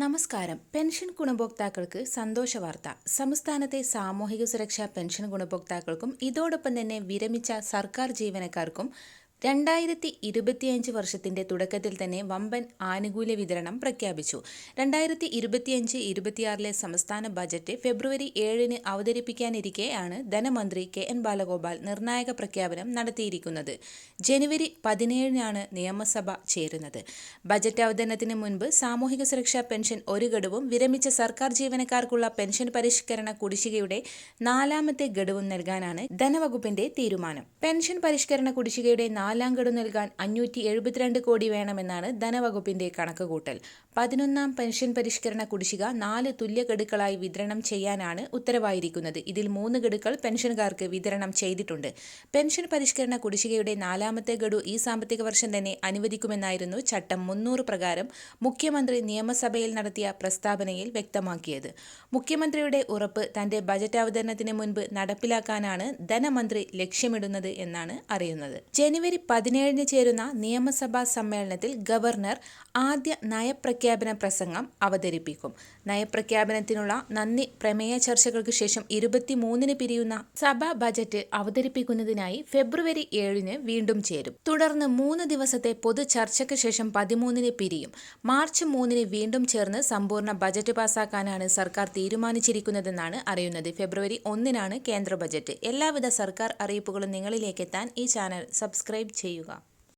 നമസ്കാരം. പെൻഷൻ ഗുണഭോക്താക്കൾക്ക് സന്തോഷ വാർത്ത. സംസ്ഥാനത്തെ സാമൂഹിക സുരക്ഷാ പെൻഷൻ ഗുണഭോക്താക്കൾക്കും ഇതോടൊപ്പം തന്നെ വിരമിച്ച സർക്കാർ ജീവനക്കാർക്കും രണ്ടായിരത്തി ഇരുപത്തിയഞ്ച് വർഷത്തിന്റെ തുടക്കത്തിൽ തന്നെ വമ്പൻ ആനുകൂല്യ വിതരണം പ്രഖ്യാപിച്ചു. രണ്ടായിരത്തി ഇരുപത്തിയഞ്ച് ഇരുപത്തിയാറിലെ സംസ്ഥാന ബജറ്റ് ഫെബ്രുവരി ഏഴിന് അവതരിപ്പിക്കാനിരിക്കെയാണ് ധനമന്ത്രി കെ എൻ ബാലഗോപാൽ നിർണായക പ്രഖ്യാപനം നടത്തിയിരിക്കുന്നത്. ജനുവരി പതിനേഴിനാണ് നിയമസഭ ചേരുന്നത്. ബജറ്റ് അവതരണത്തിന് മുൻപ് സാമൂഹിക സുരക്ഷാ പെൻഷൻ ഒരു ഗഡുവും വിരമിച്ച സർക്കാർ ജീവനക്കാർക്കുള്ള പെൻഷൻ പരിഷ്കരണ കുടിശ്ശികയുടെ നാലാമത്തെ ഗഡുവും നൽകാനാണ് ധനവകുപ്പിന്റെ തീരുമാനം. പെൻഷൻ പരിഷ്കരണ കുടിശ്ശികയുടെ നാലാം ഗഡു നൽകാൻ അഞ്ഞൂറ്റി എഴുപത്തിരണ്ട് കോടി വേണമെന്നാണ് ധനവകുപ്പിന്റെ കണക്കുകൂട്ടൽ. പതിനൊന്നാം പെൻഷൻ പരിഷ്കരണ കുടിശ്ശിക നാല് തുല്യ ഗഡുക്കളായി വിതരണം ചെയ്യാനാണ് ഉത്തരവായിരിക്കുന്നത്. ഇതിൽ മൂന്ന് ഗഡുക്കൾ പെൻഷൻകാർക്ക് വിതരണം ചെയ്തിട്ടുണ്ട്. പെൻഷൻ പരിഷ്കരണ കുടിശ്ശികയുടെ നാലാമത്തെ ഗഡു ഈ സാമ്പത്തിക വർഷം തന്നെ അനുവദിക്കുമെന്നായിരുന്നു ചട്ടം മുന്നൂറ് പ്രകാരം മുഖ്യമന്ത്രി നിയമസഭയിൽ നടത്തിയ പ്രസ്താവനയിൽ വ്യക്തമാക്കിയത്. മുഖ്യമന്ത്രിയുടെ ഉറപ്പ് തന്റെ ബജറ്റ് അവതരണത്തിന് മുൻപ് നടപ്പിലാക്കാനാണ് ധനമന്ത്രി ലക്ഷ്യമിടുന്നത് എന്നാണ് അറിയുന്നത്. ജനുവരി പതിനേഴിന് ചേരുന്ന നിയമസഭാ സമ്മേളനത്തിൽ ഗവർണർ ആദ്യ നയപ്രഖ്യാപന പ്രസംഗം അവതരിപ്പിക്കും. നയപ്രഖ്യാപനത്തിനുള്ള നന്ദി പ്രമേയ ചർച്ചകൾക്ക് ശേഷം ഇരുപത്തിമൂന്നിന് പിരിയുന്ന സഭാ ബജറ്റ് അവതരിപ്പിക്കുന്നതിനായി ഫെബ്രുവരി ഏഴിന് വീണ്ടും ചേരും. തുടർന്ന് മൂന്ന് ദിവസത്തെ പൊതു ചർച്ചയ്ക്ക് ശേഷം പതിമൂന്നിന് പിരിയും. മാർച്ച് മൂന്നിന് വീണ്ടും ചേർന്ന് സമ്പൂർണ ബജറ്റ് പാസാക്കാനാണ് സർക്കാർ തീരുമാനിച്ചിരിക്കുന്നതെന്നാണ് അറിയുന്നത്. ഫെബ്രുവരി ഒന്നിനാണ് കേന്ദ്ര ബജറ്റ്. എല്ലാവിധ സർക്കാർ അറിയിപ്പുകളും നിങ്ങളിലേക്ക് എത്താൻ ഈ ചാനൽ സബ്സ്ക്രൈബ് ചെയ്യുക